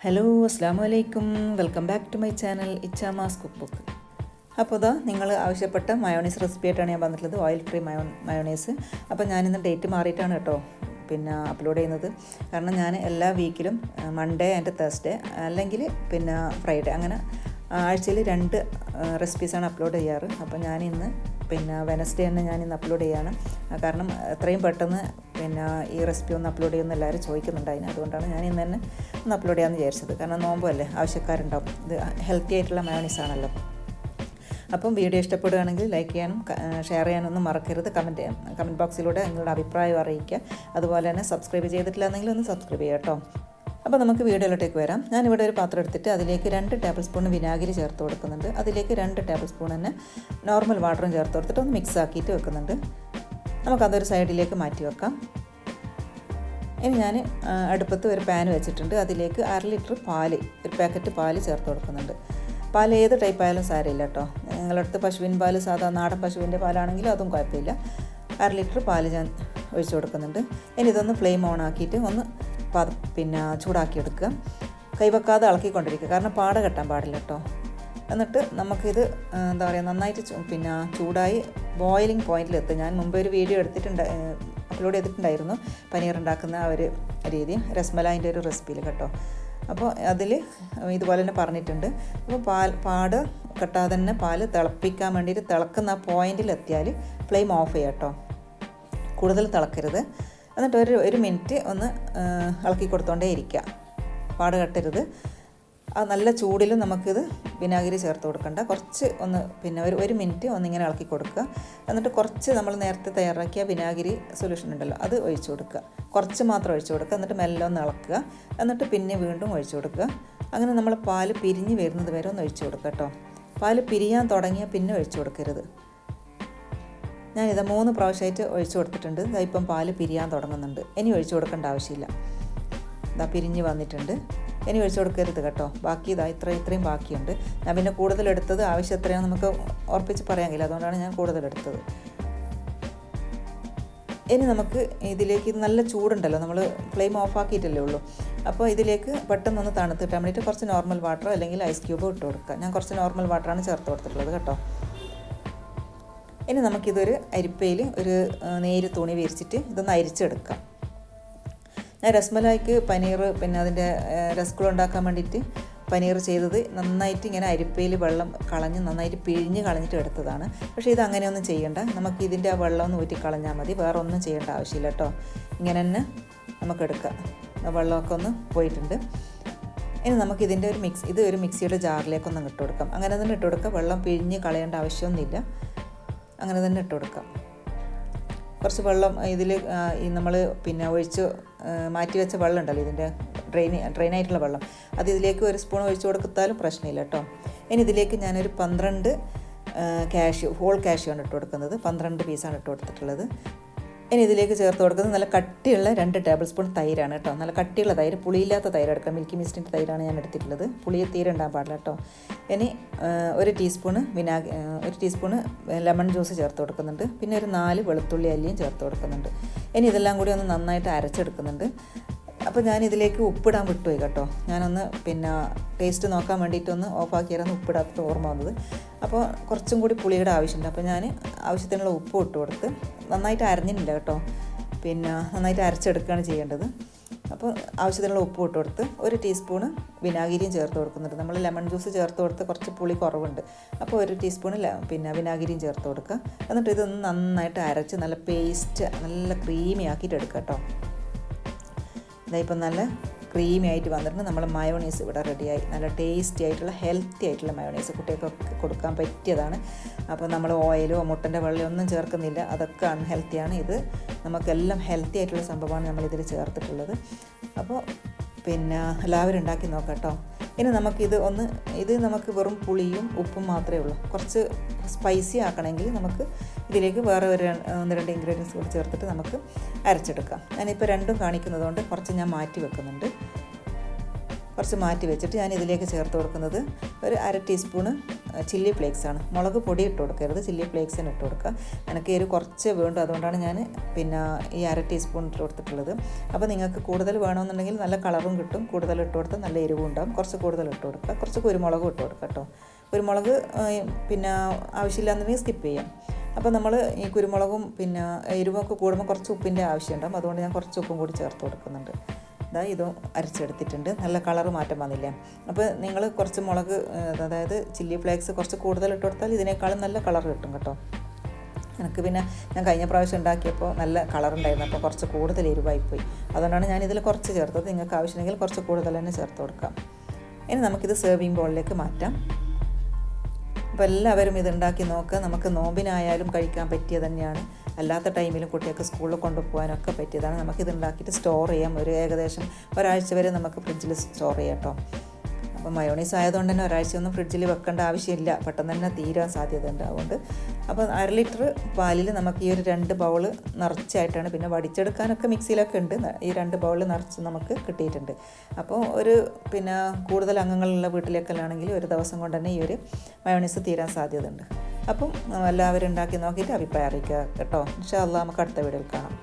Hello അസ്സാം വലൈക്കും welcome back to my channel ഇച്ചാമാസ് cook book അപ്പോൾ ഇതാ നിങ്ങൾ ആവശ്യപ്പെട്ട മയോണൈസ് റെസിപ്പി ആയിട്ടാണ് ഞാൻ വന്നിട്ടുള്ളത്. ഓയിൽ ഫ്രീ മയോ മയോണീസ് അപ്പോൾ ഞാനിന്ന് ഡേറ്റ് മാറിയിട്ടാണ് കേട്ടോ പിന്നെ അപ്ലോഡ് ചെയ്യുന്നത്. കാരണം ഞാൻ എല്ലാ വീക്കിലും മൺഡേ ആൻഡ് തേഴ്സ്ഡേ അല്ലെങ്കിൽ പിന്നെ ഫ്രൈഡേ അങ്ങനെ ആഴ്ചയിൽ രണ്ട് റെസിപ്പീസാണ് അപ്ലോഡ് ചെയ്യാറ്. അപ്പോൾ ഞാൻ ഇന്ന് പിന്നെ വെനസ്ഡേ തന്നെ ഞാൻ ഇന്ന് അപ്ലോഡ് ചെയ്യാണ് കാരണം എത്രയും പെട്ടെന്ന് പിന്നെ ഈ റെസിപ്പി ഒന്ന് അപ്ലോഡ് ചെയ്യുമെന്ന് എല്ലാവരും ചോദിക്കുന്നുണ്ട് അതിന്. അതുകൊണ്ടാണ് ഞാൻ ഇന്ന് തന്നെ ഒന്ന് അപ്ലോഡ് ചെയ്യാമെന്ന് വിചാരിച്ചത്. കാരണം നോമ്പല്ലേ ആവശ്യക്കാരുണ്ടാവും. ഇത് ഹെൽത്തി ആയിട്ടുള്ള മയോണീസ് ആണല്ലോ. അപ്പം വീഡിയോ ഇഷ്ടപ്പെടുകയാണെങ്കിൽ ലൈക്ക് ചെയ്യാനും ഷെയർ ചെയ്യാനൊന്നും മറക്കരുത്. കമന്റ് കമന്റ് ബോക്സിലൂടെ നിങ്ങളുടെ അഭിപ്രായം അറിയിക്കുക. അതുപോലെ തന്നെ സബ്സ്ക്രൈബ് ചെയ്തിട്ടില്ല എന്നെങ്കിൽ ഒന്ന് സബ്സ്ക്രൈബ് ചെയ്യാം കേട്ടോ. അപ്പോൾ നമുക്ക് വീഡിയോയിലോട്ടേക്ക് വരാം. ഞാനിവിടെ ഒരു പാത്രം എടുത്തിട്ട് അതിലേക്ക് രണ്ട് ടേബിൾ സ്പൂൺ വിനാഗിരി ചേർത്ത് കൊടുക്കുന്നുണ്ട്. അതിലേക്ക് രണ്ട് ടേബിൾ സ്പൂൺ തന്നെ നോർമൽ വാട്ടറും ചേർത്ത് കൊടുത്തിട്ട് ഒന്ന് മിക്സ് ആക്കിയിട്ട് വെക്കുന്നുണ്ട്. നമുക്കതൊരു സൈഡിലേക്ക് മാറ്റി വെക്കാം. ഇനി ഞാൻ അടുപ്പത്ത് ഒരു പാൻ വെച്ചിട്ടുണ്ട്. അതിലേക്ക് അര ലിറ്റർ പാൽ ഒരു പാക്കറ്റ് പാൽ ചേർത്ത് കൊടുക്കുന്നുണ്ട്. പാൽ ഏത് ടൈപ്പ് ആയാലും സാരമില്ല കേട്ടോ. നിങ്ങളടുത്ത് പശുവിൻ പാൽ സാധാ നാടൻ പശുവിന്റെ പാലാണെങ്കിലും അതും കുഴപ്പമില്ല. അര ലിറ്റർ പാൽ ഞാൻ ഒഴിച്ചു കൊടുക്കുന്നുണ്ട്. ഇനി ഇതൊന്ന് ഫ്ലെയിം ഓൺ ആക്കിയിട്ട് ഒന്ന് പിന്നെ ചൂടാക്കിയെടുക്കുക. കൈവെക്കാതെ ഇളക്കിക്കൊണ്ടിരിക്കുക. കാരണം പാട കെട്ടാൻ പാടില്ല കേട്ടോ. എന്നിട്ട് നമുക്കിത് എന്താ പറയുക നന്നായിട്ട് പിന്നെ ചൂടായി ബോയിലിംഗ് പോയിന്റിലെത്തും ഞാൻ മുമ്പ് ഒരു വീഡിയോ എടുത്തിട്ടുണ്ട് അപ്ലോഡ് ചെയ്തിട്ടുണ്ടായിരുന്നു. പനീർ ഉണ്ടാക്കുന്ന ആ ഒരു രീതി. രസ്മലായിന്റെ ഒരു റെസിപ്പിയിൽ കേട്ടോ. അപ്പോൾ അതിൽ ഇതുപോലെ തന്നെ പറഞ്ഞിട്ടുണ്ട്. അപ്പോൾ പാൽ പാട് കെട്ടാതെ തന്നെ പാൽ തിളപ്പിക്കാൻ വേണ്ടിയിട്ട് തിളക്കുന്ന ആ പോയിന്റിലെത്തിയാൽ ഫ്ലെയിം ഓഫ് ചെയ്യാം കേട്ടോ. കൂടുതൽ തിളക്കരുത്. എന്നിട്ട് ഒരു ഒരു മിനിറ്റ് ഒന്ന് ഇളക്കി കൊടുത്തോണ്ടേ ഇരിക്കുക പാട് കട്ടരുത്. ആ നല്ല ചൂടിൽ നമുക്കിത് വിനാഗിരി ചേർത്ത് കൊടുക്കണ്ട. കുറച്ച് ഒന്ന് പിന്നെ ഒരു ഒരു മിനിറ്റ് ഒന്നിങ്ങനെ ഇളക്കി കൊടുക്കുക. എന്നിട്ട് കുറച്ച് നമ്മൾ നേരത്തെ തയ്യാറാക്കിയ വിനാഗിരി സൊല്യൂഷൻ ഉണ്ടല്ലോ അത് ഒഴിച്ചു കൊടുക്കുക. കുറച്ച് മാത്രം ഒഴിച്ചു കൊടുക്കുക. എന്നിട്ട് മെല്ലെ ഒന്ന് ഇളക്കുക. എന്നിട്ട് പിന്നെ വീണ്ടും ഒഴിച്ചു കൊടുക്കുക. അങ്ങനെ നമ്മൾ പാൽ പിരിഞ്ഞ് വരുന്നത് വരെ ഒന്ന് ഒഴിച്ചു കൊടുക്കുക കേട്ടോ. പാൽ പിരിയാൻ തുടങ്ങിയാൽ പിന്നെ ഒഴിച്ചു കൊടുക്കരുത്. ഞാനിത് മൂന്ന് പ്രാവശ്യമായിട്ട് ഒഴിച്ചു കൊടുത്തിട്ടുണ്ട്. ഇപ്പം പാൽ പിരിയാൻ തുടങ്ങുന്നുണ്ട്. ഇനി ഒഴിച്ചു കൊടുക്കേണ്ട ആവശ്യമില്ല. ഇതാ പിരിഞ്ഞ് വന്നിട്ടുണ്ട്. ഇനി ഒഴിച്ചു കൊടുക്കരുത് കേട്ടോ. ബാക്കി ഇതാ ഇത്ര ഇത്രയും ബാക്കിയുണ്ട്. ഞാൻ പിന്നെ കൂടുതലെടുത്തത് ആവശ്യം എത്രയാണെന്ന് നമുക്ക് ഉറപ്പിച്ച് പറയാൻ കഴിയില്ല. അതുകൊണ്ടാണ് ഞാൻ കൂടുതലെടുത്തത് ഇനി നമുക്ക് ഇതിലേക്ക് നല്ല ചൂടുണ്ടല്ലോ. നമ്മൾ ഫ്ലെയിം ഓഫ് ആക്കിയിട്ടല്ലേ ഉള്ളൂ. അപ്പോൾ ഇതിലേക്ക് പെട്ടെന്നൊന്ന് തണുത്തിട്ടാൻ വേണ്ടിയിട്ട് കുറച്ച് നോർമൽ വാട്ടറോ അല്ലെങ്കിൽ ഐസ് ക്യൂബോ ഇട്ട് കൊടുക്കുക. ഞാൻ കുറച്ച് നോർമൽ വാട്ടറാണ് ചേർത്ത് കൊടുത്തിട്ടുള്ളത് കേട്ടോ. ഇനി നമുക്കിതൊരു അരിപ്പയിൽ ഒരു നേര് തുണി വിരിച്ചിട്ട് ഇതൊന്ന് അരിച്ചെടുക്കാം. ഞാൻ രസ്മലായിക്ക് പനീർ പിന്നെ അതിന്റെ രസ്കുളം ഉണ്ടാക്കാൻ വേണ്ടിയിട്ട് പനീർ ചെയ്തത് നന്നായിട്ട് ഇങ്ങനെ അരിപ്പയിൽ വെള്ളം കളഞ്ഞ് നന്നായിട്ട് പിഴിഞ്ഞ് കളഞ്ഞിട്ട് എടുത്തതാണ്. പക്ഷേ ഇത് അങ്ങനെയൊന്നും ചെയ്യണ്ട. നമുക്ക് ഇതിന്റെ ആ വെള്ളം ഒന്ന് ഊറ്റി കളഞ്ഞാൽ മതി. വേറെ ഒന്നും ചെയ്യേണ്ട ആവശ്യമില്ല കേട്ടോ. ഇങ്ങനെ തന്നെ നമുക്ക് എടുക്കാം വെള്ളമൊക്കെ ഒന്ന് പോയിട്ടുണ്ട്. ഇനി നമുക്ക് ഇതിന്റെ ഒരു മിക്സ് ഇത് ഒരു മിക്സിയുടെ ജാറിലേക്കൊന്ന് ഇട്ട് കൊടുക്കാം. അങ്ങനെ തന്നെ ഇട്ട് കൊടുക്കാം. വെള്ളം പിഴിഞ്ഞ് കളയേണ്ട ആവശ്യമൊന്നുമില്ല. അങ്ങനെ തന്നെ ഇട്ട് കൊടുക്കാം. കുറച്ച് വെള്ളം ഇതിൽ നമ്മൾ പിന്നെ ഒഴിച്ച് മാറ്റി വെച്ച വെള്ളം ഉണ്ടല്ലോ ഇതിന്റെ ഡ്രെയിൻ ഡ്രെയിനായിട്ടുള്ള വെള്ളം. അത് ഇതിലേക്ക് ഒരു സ്പൂൺ ഒഴിച്ച് കൊടുത്താലും പ്രശ്നമില്ല കേട്ടോ. ഇനി ഇതിലേക്ക് ഞാനൊരു പന്ത്രണ്ട് കാഷ്യൂ ഹോൾ കാഷ്യൂ ആണ് ഇട്ട് കൊടുക്കുന്നത്. പന്ത്രണ്ട് പീസാണ് ഇട്ട് കൊടുത്തിട്ടുള്ളത്. ഇനി ഇതിലേക്ക് ചേർത്ത് കൊടുക്കുന്നത് നല്ല കട്ടിയുള്ള രണ്ട് ടേബിൾ സ്പൂൺ തൈരാണ് കേട്ടോ. നല്ല കട്ടിയുള്ള തൈര് പുളിയില്ലാത്ത തൈര് എടുക്കാം. മിൽക്കി മിസ്റ്റിന്റെ തൈരാണ് ഞാൻ എടുത്തിട്ടുള്ളത്. പുളിയ തീരെ ഉണ്ടാകാൻ പാടില്ല കേട്ടോ. ഇനി ഒരു ടീസ്പൂണ് വിനാഗ് ഒരു ടീസ്പൂണ് ലെമൺ ജ്യൂസ് ചേർത്ത് കൊടുക്കുന്നുണ്ട്. പിന്നെ ഒരു നാല് വെളുത്തുള്ളി അല്ലിയും ചേർത്ത് കൊടുക്കുന്നുണ്ട്. ഇനി ഇതെല്ലാം കൂടി ഒന്ന് നന്നായിട്ട് അരച്ചെടുക്കുന്നുണ്ട്. അപ്പോൾ ഞാൻ ഇതിലേക്ക് ഉപ്പിടാൻ വിട്ടുപോയി കേട്ടോ. ഞാനൊന്ന് പിന്നെ ടേസ്റ്റ് നോക്കാൻ വേണ്ടിയിട്ടൊന്ന് ഓഫാക്കിയായിരുന്നു ഉപ്പിടാത്തത് ഓർമ്മ വന്നത്. അപ്പോൾ കുറച്ചും കൂടി പുളിയുടെ ആവശ്യമുണ്ട്. അപ്പോൾ ഞാൻ ആവശ്യത്തിനുള്ള ഉപ്പ് ഇട്ട് കൊടുത്ത് നന്നായിട്ട് അരഞ്ഞിട്ടില്ല കേട്ടോ. പിന്നെ നന്നായിട്ട് അരച്ചെടുക്കുകയാണ് ചെയ്യേണ്ടത്. അപ്പോൾ ആവശ്യത്തിനുള്ള ഉപ്പ് ഇട്ട് കൊടുത്ത് ഒരു ടീസ്പൂണ് വിനാഗിരിയും ചേർത്ത് കൊടുക്കുന്നുണ്ട്. നമ്മൾ ലെമൺ ജ്യൂസ് ചേർത്ത് കൊടുത്ത് കുറച്ച് പുളി കുറവുണ്ട്. അപ്പോൾ ഒരു ടീസ്പൂണ് പിന്നെ വിനാഗിരിയും ചേർത്ത് കൊടുക്കുക. എന്നിട്ട് ഇതൊന്ന് നന്നായിട്ട് അരച്ച് നല്ല പേസ്റ്റ് നല്ല ക്രീമി ആക്കിയിട്ട് എടുക്കുക കേട്ടോ. ഇതായിപ്പം നല്ല ക്രീമി ആയിട്ട് വന്നിട്ടുണ്ട്. നമ്മൾ മയോണൈസ് ഇവിടെ റെഡിയായി നല്ല ടേസ്റ്റി ആയിട്ടുള്ള ഹെൽത്തി ആയിട്ടുള്ള മയോണൈസ് കുട്ടികൾക്കൊക്കെ കൊടുക്കാൻ പറ്റിയതാണ്. അപ്പോൾ നമ്മൾ ഓയിലോ മുട്ടന്റെ വെള്ളയോ ഒന്നും ചേർക്കുന്നില്ല. അതൊക്കെ അൺഹെൽത്തിയാണ് ഇത് നമുക്കെല്ലാം ഹെൽത്തി ആയിട്ടുള്ള സംഭവമാണ് നമ്മളിതിൽ ചേർത്തിട്ടുള്ളത്. അപ്പോൾ പിന്നെ എല്ലാവരും ഉണ്ടാക്കി നോക്കാം കേട്ടോ. ഇനി നമുക്കിത് ഒന്ന് ഇത് നമുക്ക് വെറും പുളിയും ഉപ്പും മാത്രമേ ഉള്ളൂ. കുറച്ച് സ്പൈസി ആക്കണമെങ്കിൽ നമുക്ക് ഇതിലേക്ക് വേറെ ഒരു ഒന്ന് രണ്ട് ഇൻഗ്രീഡിയൻസ് കൂടി ചേർത്തിട്ട് നമുക്ക് അരച്ചെടുക്കാം. ഞാനിപ്പോൾ രണ്ടും കാണിക്കുന്നതുകൊണ്ട് കുറച്ച് ഞാൻ മാറ്റി വെക്കുന്നുണ്ട്. കുറച്ച് മാറ്റി വെച്ചിട്ട് ഞാൻ ഇതിലേക്ക് ചേർത്ത് കൊടുക്കുന്നത് ഒരു അര ടീസ്പൂണ് ചില്ലി ഫ്ലേക്സ് ആണ്. മുളക് പൊടി ഇട്ട് കൊടുക്കരുത് ചില്ലി ഫ്ലേക്സിന് ഇട്ട് കൊടുക്കുക. എനിക്ക് എരിവ് കുറച്ച് വേണ്ടു അതുകൊണ്ടാണ് ഞാൻ പിന്നെ ഈ അര ടീസ്പൂൺ ഇട്ട് കൊടുത്തിട്ടുള്ളത്. അപ്പോൾ നിങ്ങൾക്ക് കൂടുതൽ വേണമെന്നുണ്ടെങ്കിൽ നല്ല കളറും കിട്ടും കൂടുതൽ ഇട്ട് കൊടുത്താൽ നല്ല എരിവും ഉണ്ടാകും കുറച്ച് കൂടുതൽ ഇട്ട് കൊടുക്കുക. കുറച്ച് കുരുമുളകും ഇട്ട് കൊടുക്കുക കേട്ടോ. കുരുമുളക് പിന്നെ ആവശ്യമില്ലാന്നുണ്ടെങ്കിൽ സ്കിപ്പ് ചെയ്യാം. അപ്പോൾ നമ്മൾ ഈ കുരുമുളകും പിന്നെ എരിവൊക്കെ കൂടുമ്പോൾ കുറച്ച് ഉപ്പിന്റെ ആവശ്യമുണ്ടാകും അതുകൊണ്ട് ഞാൻ കുറച്ച് ഉപ്പും കൂടി ചേർത്ത് കൊടുക്കുന്നുണ്ട്. ഇതാ ഇതും അരച്ചെടുത്തിട്ടുണ്ട്. നല്ല കളർ മാറ്റം വന്നില്ലേ? അപ്പോൾ നിങ്ങൾ കുറച്ച് മുളക് അതായത് ചില്ലി ഫ്ലേക്സ് കുറച്ച് കൂടുതൽ ഇട്ട് കൊടുത്താൽ ഇതിനേക്കാളും നല്ല കളർ കിട്ടും കേട്ടോ. എനിക്ക് പിന്നെ ഞാൻ കഴിഞ്ഞ പ്രാവശ്യം ഉണ്ടാക്കിയപ്പോൾ നല്ല കളർ ഉണ്ടായിരുന്നു. അപ്പോൾ കുറച്ച് കൂടുതൽ എരിവായിപ്പോയി. അതുകൊണ്ടാണ് ഞാൻ ഇതിൽ കുറച്ച് ചേർത്തത്. നിങ്ങൾക്ക് ആവശ്യമെങ്കിൽ കുറച്ച് കൂടുതൽ തന്നെ ചേർത്ത് കൊടുക്കാം. ഇനി നമുക്കിത് സെർവിങ് ബോളിലേക്ക് മാറ്റാം. അപ്പോൾ എല്ലാവരും ഇത് ഉണ്ടാക്കി നോക്കുക നമുക്ക് നോമ്പിനായാലും കഴിക്കാൻ പറ്റിയ തന്നെയാണ്. അല്ലാത്ത ടൈമിലും കുട്ടികൾക്ക് സ്കൂളിൽ കൊണ്ടുപോകാനൊക്കെ പറ്റിയതാണ്. നമുക്കിത് ഉണ്ടാക്കിയിട്ട് സ്റ്റോർ ചെയ്യാം. ഒരു ഏകദേശം ഒരാഴ്ച വരെ നമുക്ക് ഫ്രിഡ്ജിൽ സ്റ്റോർ ചെയ്യാം കേട്ടോ അപ്പോൾ മയോണീസ് ആയതുകൊണ്ട് തന്നെ ഒരാഴ്ചയൊന്നും ഫ്രിഡ്ജിൽ വെക്കേണ്ട ആവശ്യമില്ല. പെട്ടെന്ന് തന്നെ തീരാൻ സാധ്യത അതുകൊണ്ട്. അപ്പോൾ അര ലിറ്റർ പാലിൽ നമുക്ക് ഈ ഒരു രണ്ട് ബൗൾ നിറച്ചായിട്ടാണ് പിന്നെ വടിച്ചെടുക്കാനൊക്കെ മിക്സിയിലൊക്കെ ഉണ്ട്. ഈ രണ്ട് ബൗൾ നിറച്ച് നമുക്ക് കിട്ടിയിട്ടുണ്ട്. അപ്പോൾ ഒരു പിന്നെ കൂടുതൽ അംഗങ്ങളുള്ള വീട്ടിലേക്കെല്ലാം ആണെങ്കിൽ ഒരു ദിവസം കൊണ്ട് തന്നെ ഈ ഒരു മയോണീസ് തീരാൻ സാധ്യതയുണ്ട് അപ്പം എല്ലാവരും ഉണ്ടാക്കി നോക്കിയിട്ട് അഭിപ്രായം അറിയിക്കുക കേട്ടോ. ഇൻഷാ നമുക്ക് അടുത്ത വീഡിയോയിൽ കാണാം.